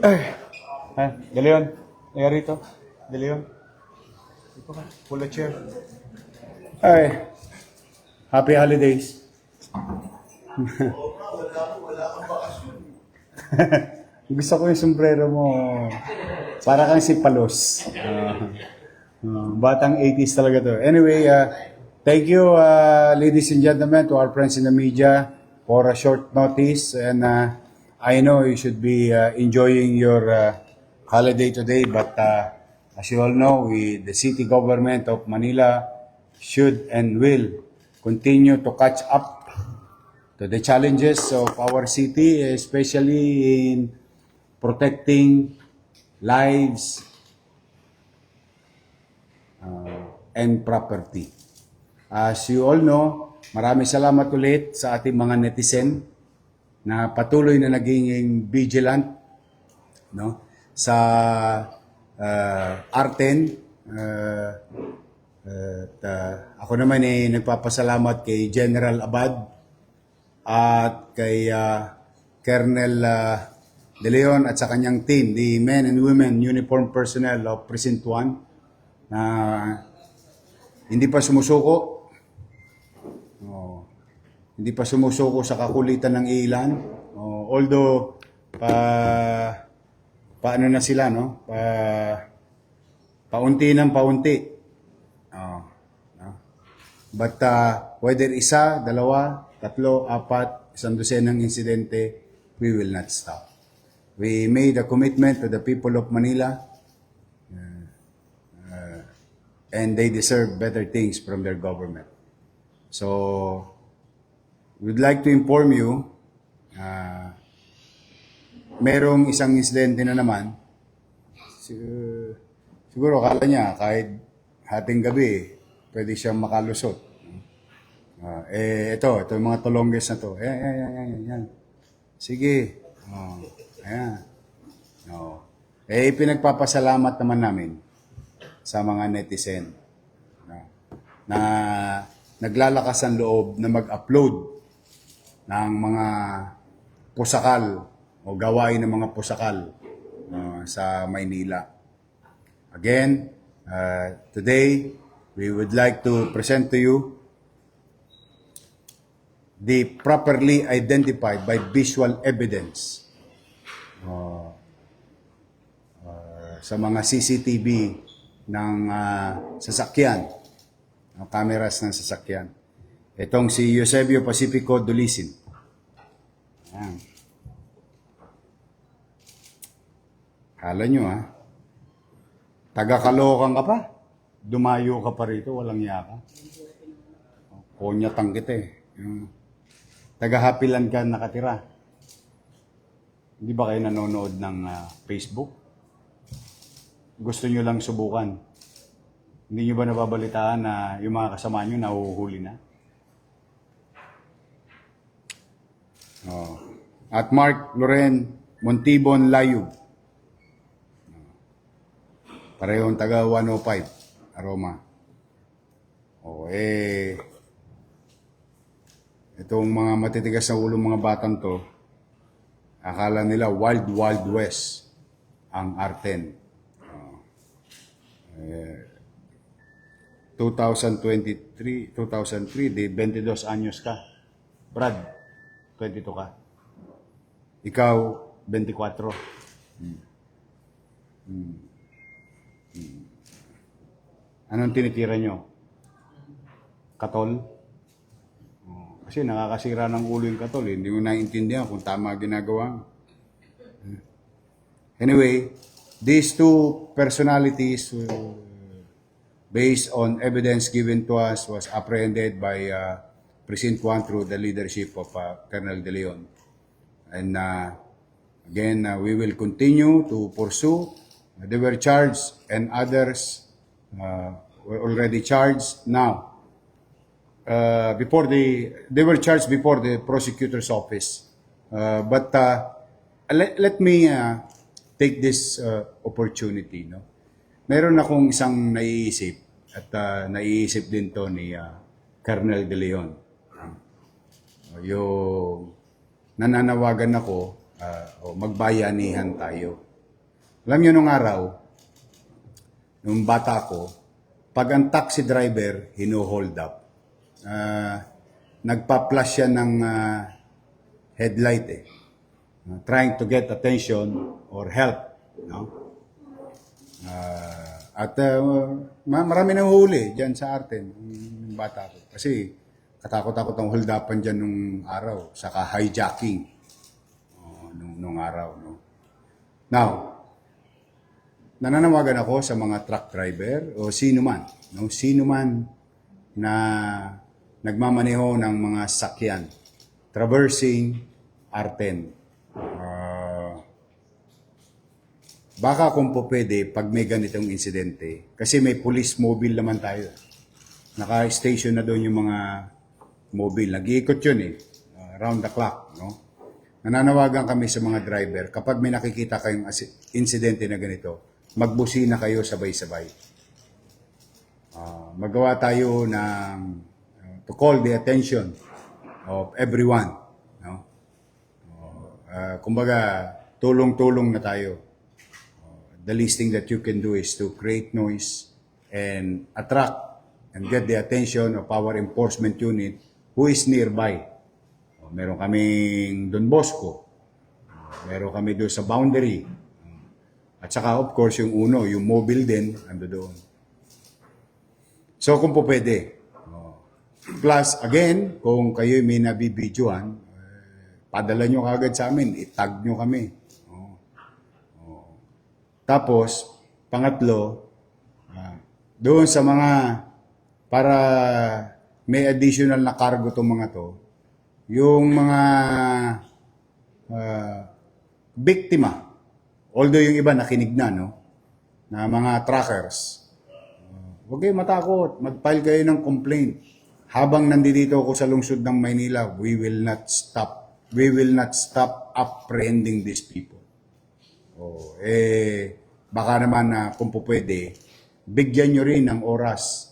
Ay. Ha? De Leon. Kaya rito. De Leon. Dito ka. Pull a chair. Ay. Happy holidays. Gusto ko yung sombrero mo. Para kang si Palos. Ah, ah, batang 80s talaga to. Anyway, uh, thank you, uh, ladies and gentlemen, to our friends in the media for a short notice. And uh, I know you should be uh, enjoying your uh, holiday today, but uh, as you all know, we, the city government of Manila should and will continue to catch up to the challenges of our city, especially in protecting lives uh, and property. As you all know, marami salamat ulit sa ating mga netizen na patuloy na naging vigilant no sa uh, R10 uh, at uh, ako naman ay nagpapasalamat kay General Abad at kay uh, Colonel uh, De Leon at sa kanyang team, the men and women uniform personnel of Precinct 1 na hindi pa sumusuko. Hindi pa sumusuko sa kakulitan ng ilan. Oh, although pa paano na sila no? Pa paunti ng paunti. Oh, no? But uh, whether isa, dalawa, tatlo, apat, isang dosenang insidente, we will not stop. We made a commitment to the people of Manila uh, uh, and they deserve better things from their government. So, we'd like to inform you, uh, merong isang insidente na naman, Sig- siguro kala niya kahit hating gabi, pwede siyang makalusot. Ah, eh, ito, ito yung mga tulongges na to. Ayan, ayan, ayan, ayan, ayan. Sige. Oh, ayan. Oh. Eh, pinagpapasalamat naman namin sa mga netizen na, na naglalakas ang loob na mag-upload ng mga pusakal o gawain ng mga pusakal uh, sa Maynila. Again, uh, today, we would like to present to you the properly identified by visual evidence uh, uh, sa mga CCTV ng uh, sasakyan, ng cameras ng sasakyan. Itong si Eusebio Pacifico Dulisin. Ayan. Kala nyo ha, taga-kalokan ka pa, dumayo ka pa rito, walang yaka. Konyatang kita eh. Taga-hapilan ka nakatira. Hindi ba kayo nanonood ng ah, Facebook? Gusto nyo lang subukan. Hindi nyo ba nababalitaan na yung mga kasama nyo nahuhuli na? Oh. At Mark Loren Montibon Layub. Parehong taga 105, Aroma. O eh, itong mga matitigas na ulo mga batang to, akala nila wild wild west ang R10. Oh. Eh, 2023, 2003, di 22 anyos ka. Brad, 22 ka. Ikaw, 24. Hmm. Hmm. Hmm. Anong tinitira nyo? Katol? Oh, Kasi nakakasira ng ulo yung katol. eh. Hindi mo naiintindihan kung tama ginagawa. Anyway, these two personalities, uh, based on evidence given to us, was apprehended by uh, Precinct 1 through the leadership of uh, Colonel De Leon. And uh, again, uh, we will continue to pursue. They were charged and others uh, were already charged now uh, before the they were charged before the prosecutor's office. Uh, but uh, let, let me uh, take this uh, opportunity. No? Meron akong isang naiisip at uh, naiisip din to ni uh, Colonel De Leon. Uh, yung nananawagan ako ah, o magbayanihan tayo. Alam niyo nung araw, nung bata ko, pag ang taxi driver hino-hold up, ah, nagpa-flash siya ng ah, headlight eh. Uh, trying to get attention or help. No? Ah, at uh, ma- marami nang huli dyan sa Arten, yung bata ko. Kasi katakot-takot ang hold upan dyan nung araw, saka hijacking oh, nung, nung araw. No? Now, nananawagan ako sa mga truck driver o sino man, no? sino man na nagmamaneho ng mga sakyan traversing Arten. Ah, baka kung po pwede, pag may ganitong insidente, kasi may police mobile naman tayo. Naka-station na doon yung mga mobile. Nag-iikot yun eh, uh, round the clock. No? Nananawagan kami sa mga driver, kapag may nakikita kayong insidente na ganito, magbusina kayo sabay-sabay. Ah, magawa tayo ng uh, to call the attention of everyone. No? Uh, kumbaga, tulong-tulong na tayo. Uh, the least thing that you can do is to create noise and attract and get the attention of our enforcement unit who is nearby. Uh, meron kaming Don Bosco. Uh, meron kami doon sa boundary. Uh, at saka, of course, yung uno, yung mobile din, ando doon. So, kung po pwede. Oh. Plus, again, kung kayo may nabibidyoan, eh, padala nyo kagad sa amin, itag nyo kami. Oh. Oh. Tapos, pangatlo, ah, doon sa mga, para may additional na cargo itong mga to, yung mga ah, biktima, although yung iba nakinig na, no? na mga trackers, Huwag kayong matakot. Mag-file kayo ng complaint. Habang nandito ako sa lungsod ng Maynila, we will not stop. We will not stop apprehending these people. Oh, eh, baka naman na kung po pwede, bigyan nyo rin ng oras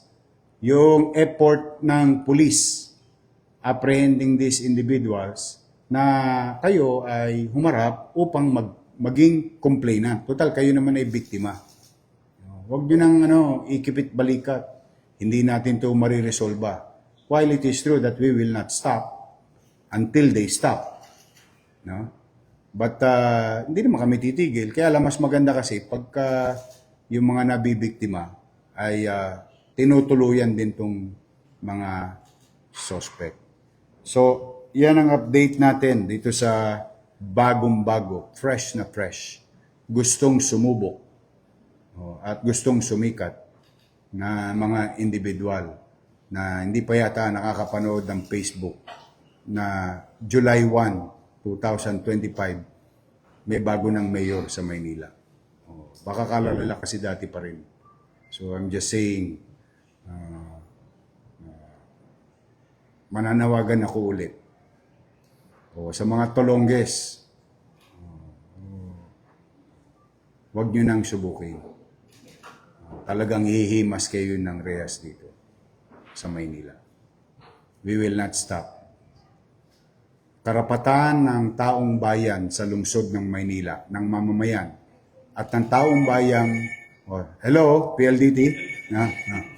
yung effort ng police apprehending these individuals na kayo ay humarap upang mag, maging complainant. Total, kayo naman ay biktima. Huwag nyo nang ano, ikipit balikat. Hindi natin to mariresolba. While it is true that we will not stop until they stop. No? But uh, hindi naman kami titigil. Kaya lang mas maganda kasi pagka yung mga nabibiktima ay uh, tinutuluyan din tong mga suspect. So, yan ang update natin dito sa bagong-bago, fresh na fresh. Gustong sumubok at gustong sumikat na mga individual na hindi pa yata nakakapanood ng Facebook na July 1, 2025 may bago ng mayor sa Maynila. Baka kalalala kasi dati pa rin. So I'm just saying uh, mananawagan ako ulit. O, sa mga tolongges, oh, wag nyo nang subukin talagang hihimas kayo ng rehas dito sa Maynila. We will not stop. Karapatan ng taong bayan sa lungsod ng Maynila, ng mamamayan, at ng taong bayang, oh, hello, PLDT? Na, na.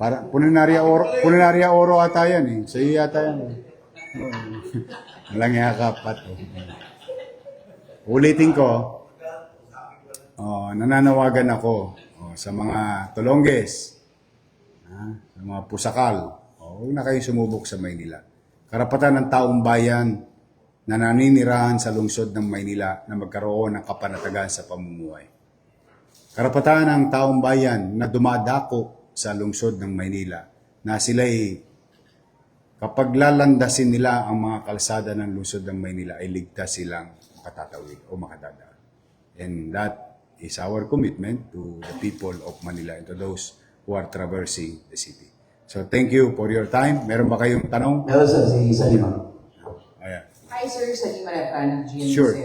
Para, puninaria oro, puninaria oro ata yan eh. Sa iyo yata yan eh. Walang yakapat. Oh. Ulitin ko, Oh, nananawagan ako oh, sa mga tulongges, ha, sa mga pusakal. Oh, huwag na kayong sumubok sa Maynila. Karapatan ng taong bayan na naninirahan sa lungsod ng Maynila na magkaroon ng kapanatagan sa pamumuhay. Karapatan ng taong bayan na dumadako sa lungsod ng Maynila na sila'y kapag lalandasin nila ang mga kalsada ng lungsod ng Maynila ay ligtas silang makatatawid o makadadaan. And that is our commitment to the people of Manila and to those who are traversing the city. So thank you for your time. Meron ba kayong tanong? Meron sir, si Salima. Hi, Sir Salima Ratan, GMO7. Sure.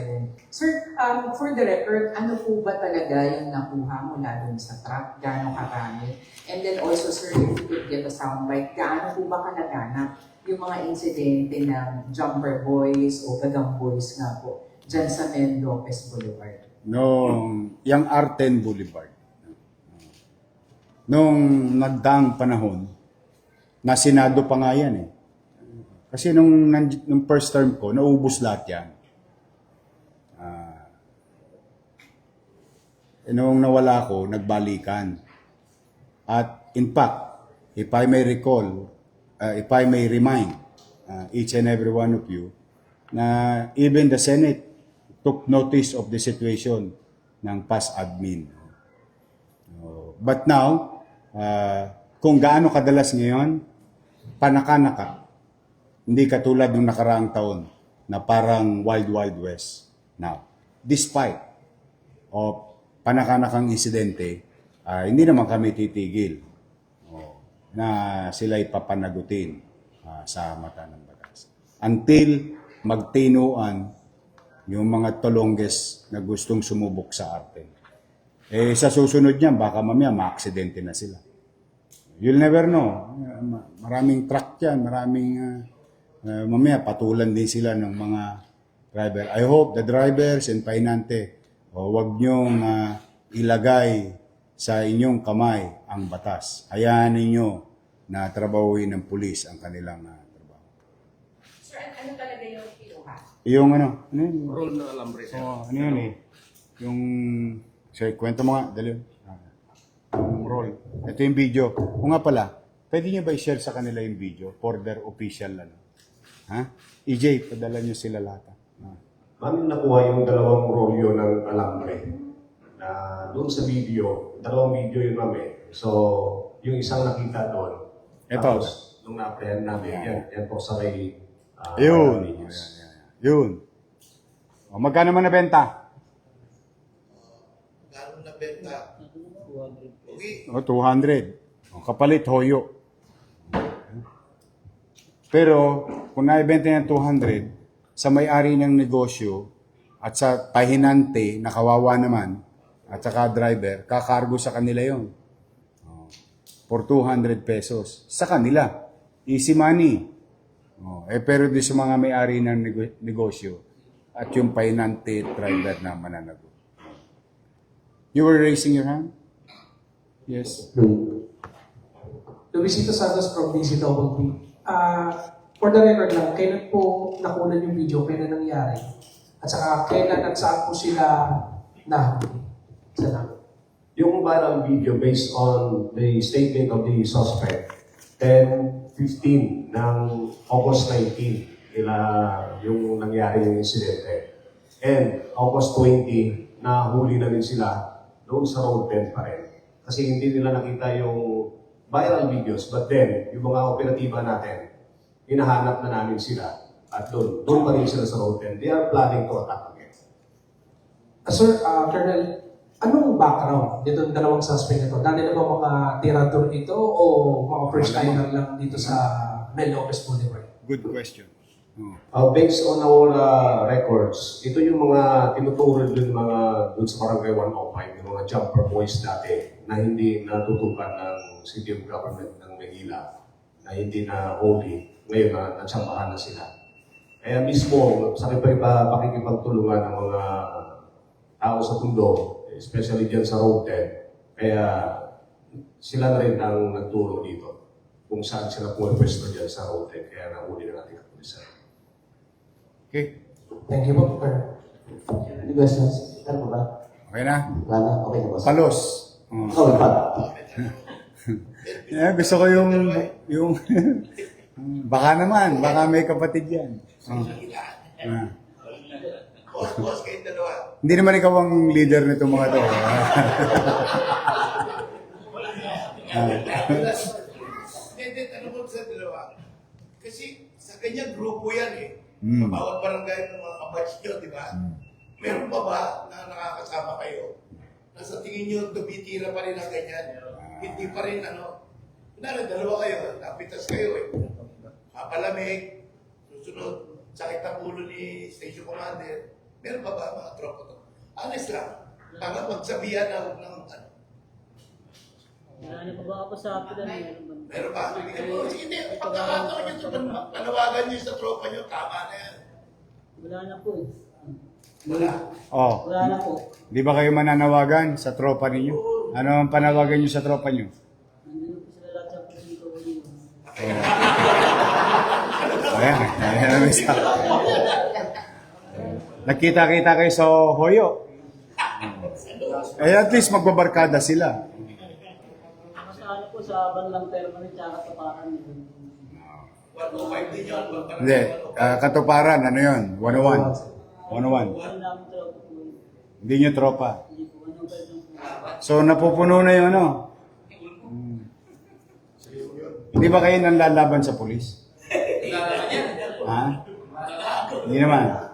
Sir, um, for the record, ano po ba talaga yung nakuha mula dun sa truck? Gaano karami? And then also, sir, if you could give a soundbite, gaano po ba kalaganap yung mga insidente ng jumper boys o gagang boys nga po dyan sa Mel Lopez Boulevard. Nung yung Arten Boulevard. Nung nagdaang panahon, na Senado pa nga yan eh. Kasi nung, nung first term ko, naubos lahat yan. Eh, nung nawala ko, nagbalikan. At in fact, if I may recall, uh, if I may remind uh, each and every one of you, na even the Senate took notice of the situation ng past admin. Oh, But now, uh, kung gaano kadalas ngayon, panaka-naka. Hindi katulad ng nakaraang taon na parang Wild Wild West. Now, despite of panakanakang insidente, ah, hindi naman kami titigil oh, na sila'y papanagutin ah, sa mata ng batas. Until magtinuan yung mga tolongges na gustong sumubok sa arte. Eh, sa susunod niyan, baka mamaya ma-aksidente na sila. You'll never know. Ma- Maraming truck yan, maraming, ah, ah, mamaya patulan din sila ng mga driver. I hope the drivers and painante, o wag niyong ah, ilagay sa inyong kamay ang batas. Hayaan ninyo na trabahuin ng pulis ang kanilang ah, trabaho. Sir, ano talaga yung kinuha? Yung ano, ano yun? Roll na alambre, sir. Oo, ano yun eh? Yung, sige, kwento mo nga, dali. Ah, Yung roll. Ito yung video. O nga pala, pwede nyo ba i-share sa kanila yung video for their official, ano? Ha? EJ, padala nyo sila lahat. ah. Mami nakuha yung dalawang rolyo ng alambre na doon sa video, dalawang video yun mami. So, yung isang nakita doon. Ito. Tapos, nung na-apprehend namin, yan, yan po sa may... ah, Yun. yan. Yun. O, magkano man nabenta? Gano'n na benta? Okay. O, 200. O, kapalit, hoyo. Pero, kung naibenta niya 200, sa may-ari ng negosyo at sa pahinante na kawawa naman at saka driver, kakargo sa kanila yon Oh. For 200 pesos. Sa kanila. Easy money. Oh. Eh, pero di sa mga may-ari ng nego- negosyo at yung pahinante driver na mananagot. You were raising your hand? Yes. Luisito Santos from DCWP. Ah, for the record lang, kailan po nakunan yung video, kailan nangyari? At saka kailan at saan po sila nahuli? Salamat. Yung viral video based on the statement of the suspect, 10-15 ng August 19, ila yung nangyari yung insidente. And August 20, nahuli na rin sila doon sa road 10 pa rin. Kasi hindi nila nakita yung viral videos, but then, yung mga operatiba natin, hinahanap na namin sila. At doon, doon pa rin sila sa road 10. They are planning to attack again. Ah, sir, ah, Colonel, anong background dito ng dalawang suspect nito? Dati na ba mga tirador ito o mga first timer lang dito sa Mel Lopez Boulevard? Good question. Uh, based on our uh, records, ito yung mga tinuturo din mga dun sa Barangay 105, yung mga jumper boys dati na hindi natutukan ng City of Government ng Manila, na hindi na holy, ngayon na natsambahan na sila. Kaya mismo, sa pa pakikipagtulungan ng mga tao sa mundo, especially dyan sa road 10, kaya sila na rin ang nagturo dito kung saan sila pumipwesto dyan sa road 10, kaya nahuli na natin kapulisan. Okay. Thank you po. Any questions? Ano ba? Okay na? Wala na? Okay na, boss. Palos. Oh. Oh. Yeah, gusto ko yung, yung, baka naman, baka may kapatid yan. Oh. Ah. Boss, kayong dalawa. Hindi naman ikaw ang leader nitong mga to. Hindi, tanong ko sa dalawa. Kasi sa kanyang grupo yan eh. Mm. Bawat barangay ng mga kabatch nyo, di ba? Meron pa ba na nakakasama kayo? Nasa tingin nyo, tumitira pa rin ang ganyan. Hindi pa rin ano. Kunwari, dalawa kayo, napitas kayo eh. Papalamig, susunod, sakit ang ulo ni Station Commander. Meron pa ba mga tropa to? Honest lang, para magsabihan na huwag ng ano. Na po ba ako sa apilan? Meron ba? Bibigyan mo. Sige, hindi. Pagkakataon nyo ito, panawagan nyo sa tropa nyo, tama na yan. Wala na po eh. Wala. Oh, Wala na po. di ba kayo mananawagan sa tropa ninyo? Ano ang panawagan nyo sa tropa nyo? Nandun po sila lahat sa presinto ko yun. Ayan, ayan ang isa. Nakita-kita kayo sa Hoyo. Eh, at least magbabarkada sila. Mas ano po sa bandang permanent tsaka tapakan yun. 105 din yun. Parang Hindi, ah, katuparan, ano yun? 101. 101. Wala namin tropa po yun. Hindi nyo tropa. So, napupuno na yung ano. Hmm. Hindi ba kayo nanlalaban sa polis? ha? Hindi naman.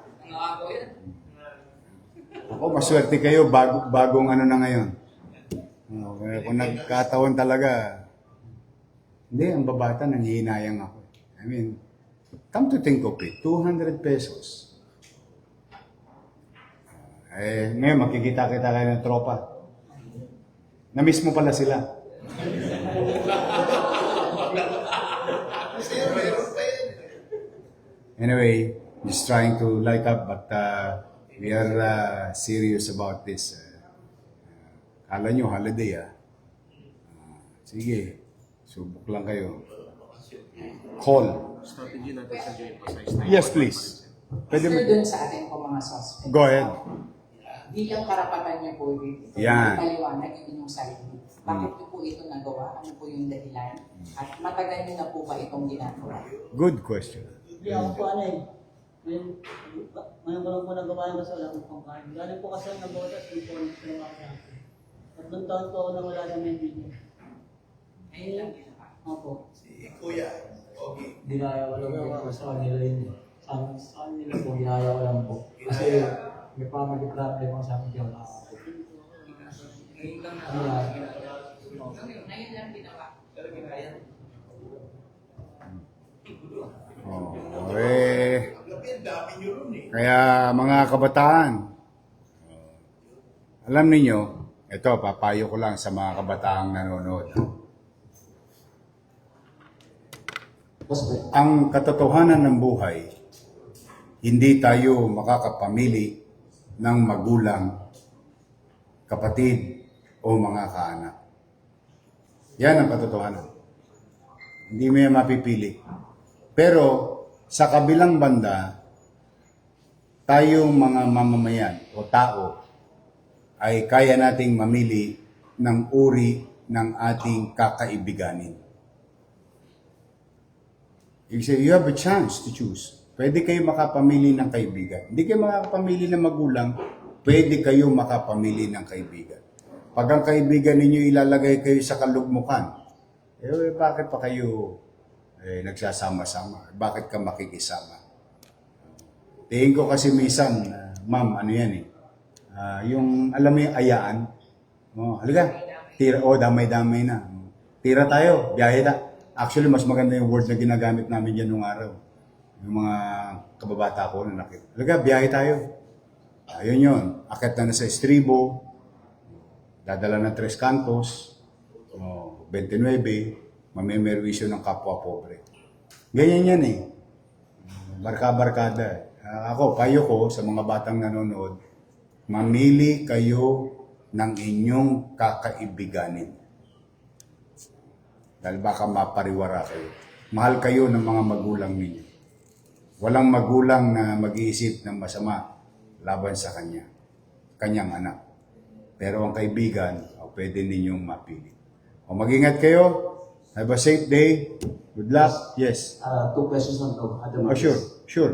Ako, maswerte kayo, bago, bagong ano na ngayon. Okay, kung nagkataon talaga, hindi, ang babata, nanghihinayang ako. I mean, come to think of it, 200 pesos. Eh, ngayon, makikita-kita kayo ng tropa. Na-miss mo pala sila. Kasi meron pa yan. Anyway, just trying to light up, but uh, we are uh, serious about this. Uh, kala nyo, holiday ah. Uh, sige, subok lang kayo. Call. Yes, please. Pwede mo. Dun sa atin po mga suspect. Go ahead. Bilang karapatan niyo po dito, Yan. paliwanag yung inyong sarili. Bakit niyo po ito nagawa? Ano po yung dahilan? At matagal niyo na po ba itong ginagawa? Good question. Hindi ako po ano eh. Ngayon, ngayon ko lang po nagawa yung kasi wala akong pangkain. Galing po kasi ng botas, hindi po ako nagtrabaho sa akin. Tatlong taon po ako nang wala sa Medellin. Ayun lang ginawa. Opo. Si Kuya, okay. dinaya ko lang po sa kanila yun. Sa, sa kanila po, ginaya ko lang po. Kasi may pamag-problem ako sa akin. Kaya, Ngayon lang ginawa. Oh, eh, Ang gabi, ang dami nyo ron eh. Kaya mga kabataan, alam ninyo, ito, papayo ko lang sa mga kabataang nanonood. Ang katotohanan ng buhay, hindi tayo makakapamili ng magulang, kapatid, o mga kaanak. Yan ang katotohanan. Hindi mo yan mapipili. Pero sa kabilang banda, tayong mga mamamayan o tao ay kaya nating mamili ng uri ng ating kakaibiganin. You say, you have a chance to choose. Pwede kayo makapamili ng kaibigan. Hindi kayo makapamili ng magulang, pwede kayo makapamili ng kaibigan. Pag ang kaibigan ninyo ilalagay kayo sa kalugmukan, eh bakit pa kayo eh, nagsasama-sama? Bakit ka makikisama? Tingin ko kasi minsan, ah, ma'am, ano yan eh, Ah, yung, alam mo yung ayaan, oh, halika, tira, oh, damay-damay na. Tira tayo, biyahe ta. Actually, mas maganda yung word na ginagamit namin dyan nung araw. Yung mga kababata ko na nakita. Halika, biyahe tayo. Ayun yun. Akit na na sa estribo, dadala ng Tres Cantos, oh, 29, mamemerwisyo ng kapwa pobre. Ganyan yan eh. Barka-barkada. Ah, ako, payo ko sa mga batang nanonood, mamili kayo ng inyong kakaibiganin. Dahil baka mapariwara kayo. Mahal kayo ng mga magulang ninyo. Walang magulang na mag-iisip ng masama laban sa kanya, kanyang anak. Pero ang kaibigan, oh, pwede ninyong mapili. O mag-ingat kayo. Have a safe day. Good luck. Yes. Ah, two questions lang to. Other Oh, sure. Sure.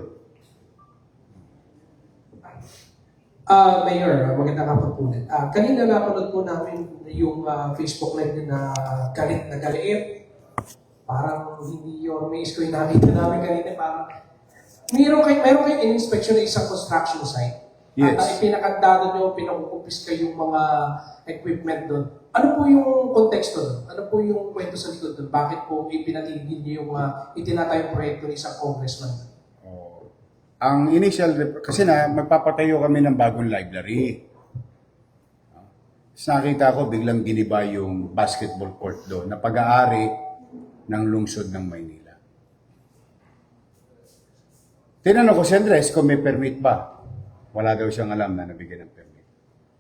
Ah, Mayor, magandang hapon po ulit. Ah, kanina napanood po namin yung ah, Facebook live niyo na galit na galit. Parang hindi yung may ko yung nakita namin kanina. Parang mayroon kayo, mayroon kayo in-inspection ng isang construction site. Yes. At ang ipinakandado nyo, pinakukupis kayong mga equipment doon. Ano po yung konteksto? Ano po yung kwento sa likod doon? Bakit po ipinatigil nyo yung uh, itinatayong proyekto ng isang congressman? Oh. Ang initial, kasi na magpapatayo kami ng bagong library. Tapos nakita ko, biglang giniba yung basketball court doon na pag-aari ng lungsod ng Maynila. Tinanong ko si Andres kung may permit ba. Wala daw siyang alam na nabigyan ng permit.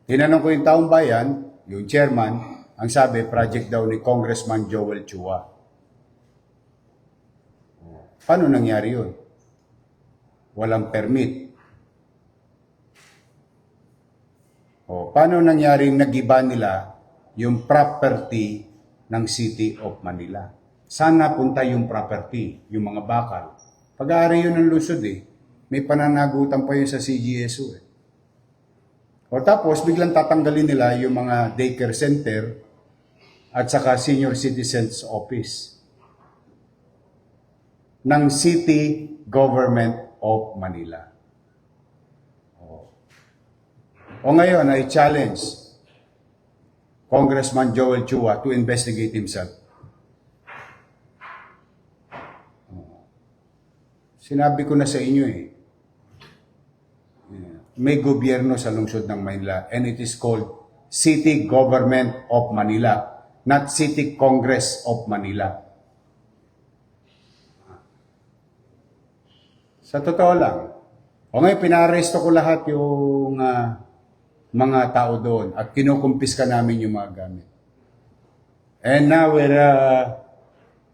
Tinanong ko yung taong bayan, yung chairman, ang sabi, project daw ni Congressman Joel Chua. Paano nangyari yun? Walang permit. O, paano nangyaring nagiba nila yung property ng City of Manila? Saan napunta yung property, yung mga bakal? Pag-aari yun ng lusod eh. May pananagutan pa yun sa CGSU eh. O tapos, biglang tatanggalin nila yung mga daycare center at saka senior citizens office ng City Government of Manila. O ngayon, I challenge Congressman Joel Chua to investigate himself. Sinabi ko na sa inyo eh, may gobyerno sa lungsod ng Manila and it is called City Government of Manila, not City Congress of Manila. Sa totoo lang, o ngayon pinaresto ko lahat yung ah, mga tao doon at kinukumpiska namin yung mga gamit. And now we're ah,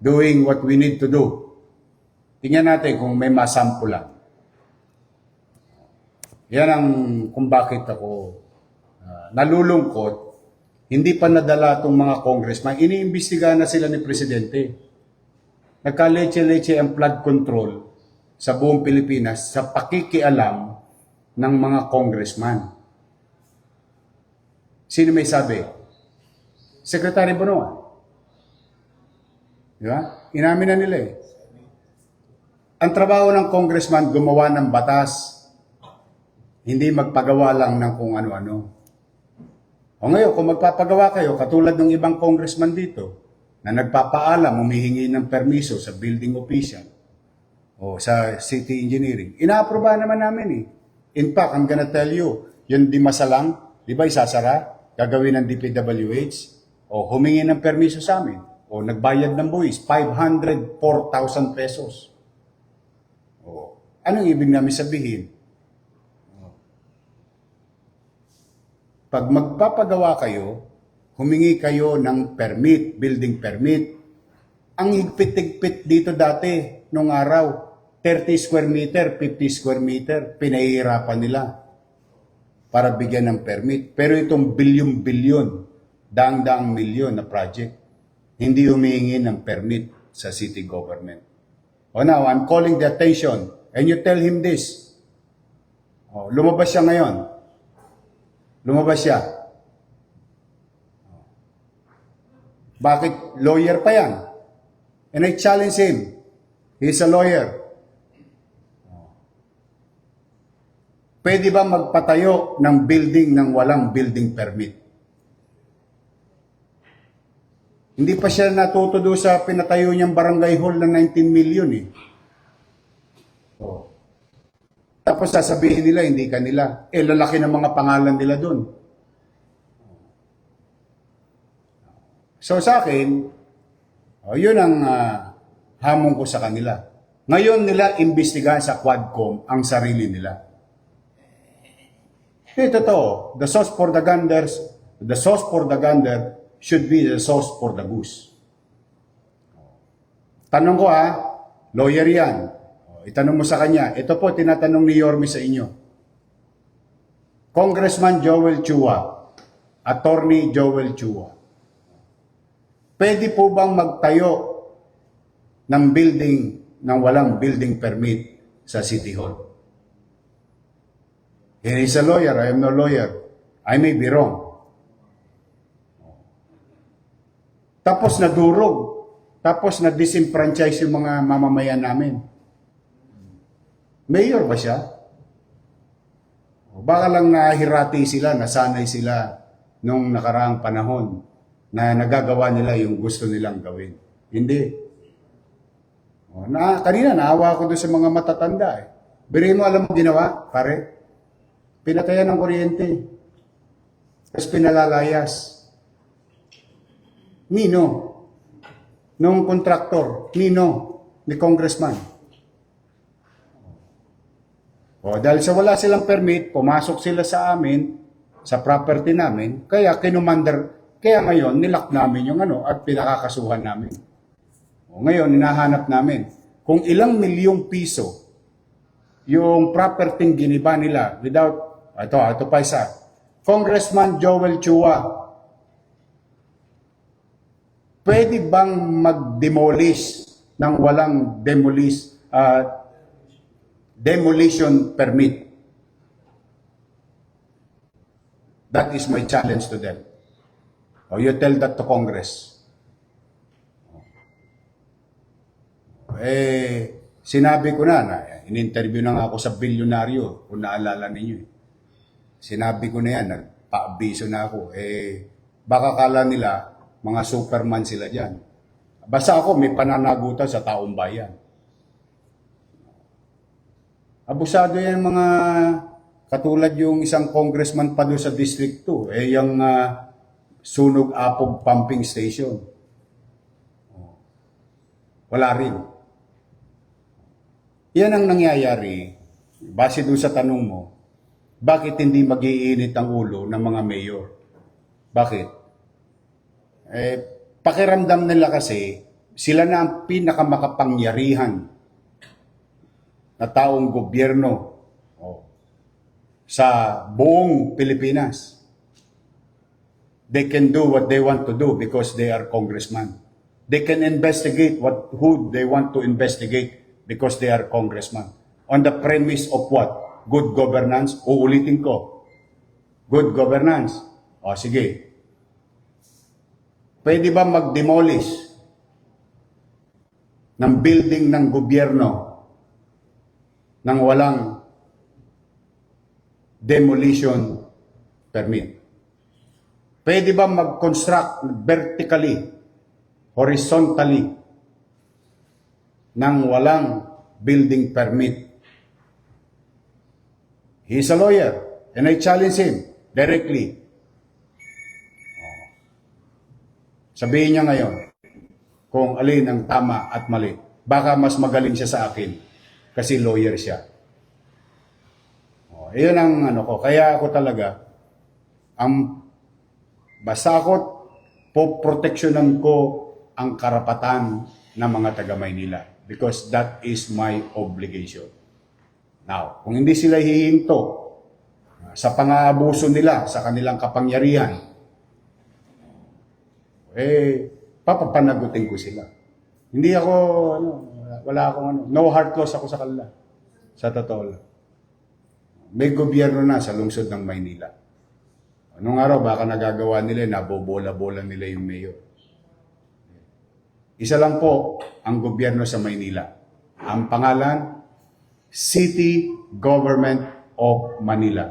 doing what we need to do. Tingnan natin kung may masampulan. Yan ang kung bakit ako ah, nalulungkot. Hindi pa nadala itong mga congressman. Iniimbestigahan na sila ni Presidente. Nagka-leche-leche ang flood control sa buong Pilipinas sa pakikialam ng mga congressman. Sino may sabi? Secretary Bonoan. Di ba? Inamin na nila eh. Ang trabaho ng congressman gumawa ng batas. Hindi magpagawa lang ng kung ano-ano. O ngayon, kung magpapagawa kayo, katulad ng ibang congressman dito, na nagpapaalam, humihingi ng permiso sa building official o sa city engineering, inaaproba naman namin eh. In fact, I'm gonna tell you, yung di masalang, di ba isasara, gagawin ng DPWH, o humingi ng permiso sa amin, o nagbayad ng buwis, 504,000 pesos. O, anong ibig namin sabihin? Pag magpapagawa kayo, humingi kayo ng permit, building permit. Ang higpit-higpit dito dati, nung araw, 30 square meter, 50 square meter, pinahihirapan nila para bigyan ng permit. Pero itong bilyon-bilyon, daang-daang milyon na project, hindi humihingi ng permit sa city government. O now, I'm calling the attention, and you tell him this. O, lumabas siya ngayon. Lumabas siya. Bakit lawyer pa yan? And I challenge him. He's a lawyer. Pwede ba magpatayo ng building ng walang building permit? Hindi pa siya natuto doon sa pinatayo niyang barangay hall na 19 million eh. Oh. Tapos sasabihin nila, hindi kanila. Eh, lalaki ng mga pangalan nila doon. So sa akin, oh, yun ang ah, hamon ko sa kanila. Ngayon nila imbestigahan sa Quadcom ang sarili nila. Eh, totoo. The sauce for the ganders, the sauce for the gander should be the sauce for the goose. Tanong ko ha, lawyer yan. Itanong mo sa kanya, ito po tinatanong ni Yormi sa inyo. Congressman Joel Chua, Attorney Joel Chua, pwede po bang magtayo ng building ng walang building permit sa City Hall? He is a lawyer, I am no lawyer. I may be wrong. Tapos nadurog. Tapos na-disenfranchise yung mga mamamayan namin. Mayor ba siya? Baka lang nahirati sila, nasanay sila nung nakaraang panahon na nagagawa nila yung gusto nilang gawin. Hindi. O, na, kanina naawa ko doon sa mga matatanda eh. Biri mo alam mo ginawa, pare? Pinatayan ng kuryente. Tapos pinalalayas. Nino? Nung kontraktor? Nino? Ni congressman? O, dahil sa wala silang permit, pumasok sila sa amin, sa property namin, kaya kinumander, kaya ngayon, nilak namin yung ano, at pinakakasuhan namin. O, ngayon, hinahanap namin, kung ilang milyong piso yung property giniba nila without, ito, ito pa isa, Congressman Joel Chua, pwede bang mag-demolish ng walang demolish, uh, demolition permit? That is my challenge to them. O you tell that to Congress. Eh, sinabi ko na, na in-interview na nga ako sa bilyonaryo, kung naalala ninyo. eh. Sinabi ko na yan, nagpa-abiso na ako. Eh, baka kala nila, mga superman sila dyan. Basta ako, may pananagutan sa taong bayan. Abusado yan mga katulad yung isang congressman pa doon sa District 2, eh yung ah, Sunog Apog Pumping Station. Wala rin. Yan ang nangyayari, base doon sa tanong mo, bakit hindi magiinit ang ulo ng mga mayor? Bakit? Eh, pakiramdam nila kasi, sila na ang pinakamakapangyarihan na taong gobyerno oh, sa buong Pilipinas. They can do what they want to do because they are congressman. They can investigate what who they want to investigate because they are congressman. On the premise of what? Good governance. Uulitin ko. Good governance. O sige. Pwede ba mag-demolish ng building ng gobyerno nang walang demolition permit? Pwede ba mag-construct vertically, horizontally, nang walang building permit? He's a lawyer, and I challenge him directly. Oh. Sabihin niya ngayon kung alin ang tama at mali. Baka mas magaling siya sa akin kasi lawyer siya. Oh, iyon ang ano ko. Kaya ako talaga, ang basta ako, poproteksyonan ko ang karapatan ng mga taga Maynila because that is my obligation. Now, kung hindi sila hihinto uh, sa pang-aabuso nila sa kanilang kapangyarihan, eh, papapanagutin ko sila. Hindi ako, ano, wala akong ano, no heart loss ako sa kanila. Sa totoo lang. May gobyerno na sa lungsod ng Maynila. Anong araw, baka nagagawa nila, nabobola-bola nila yung mayor. Isa lang po ang gobyerno sa Maynila. Ang pangalan, City Government of Manila.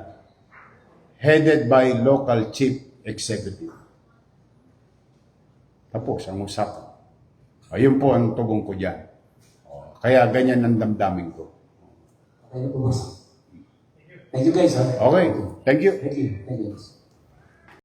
Headed by local chief executive. Tapos ang usapan. Ayun po ang tugong ko dyan. Kaya ganyan ang damdamin ko. Na po, boss. Thank you guys, ha? Okay, thank you. Thank you. Thank you.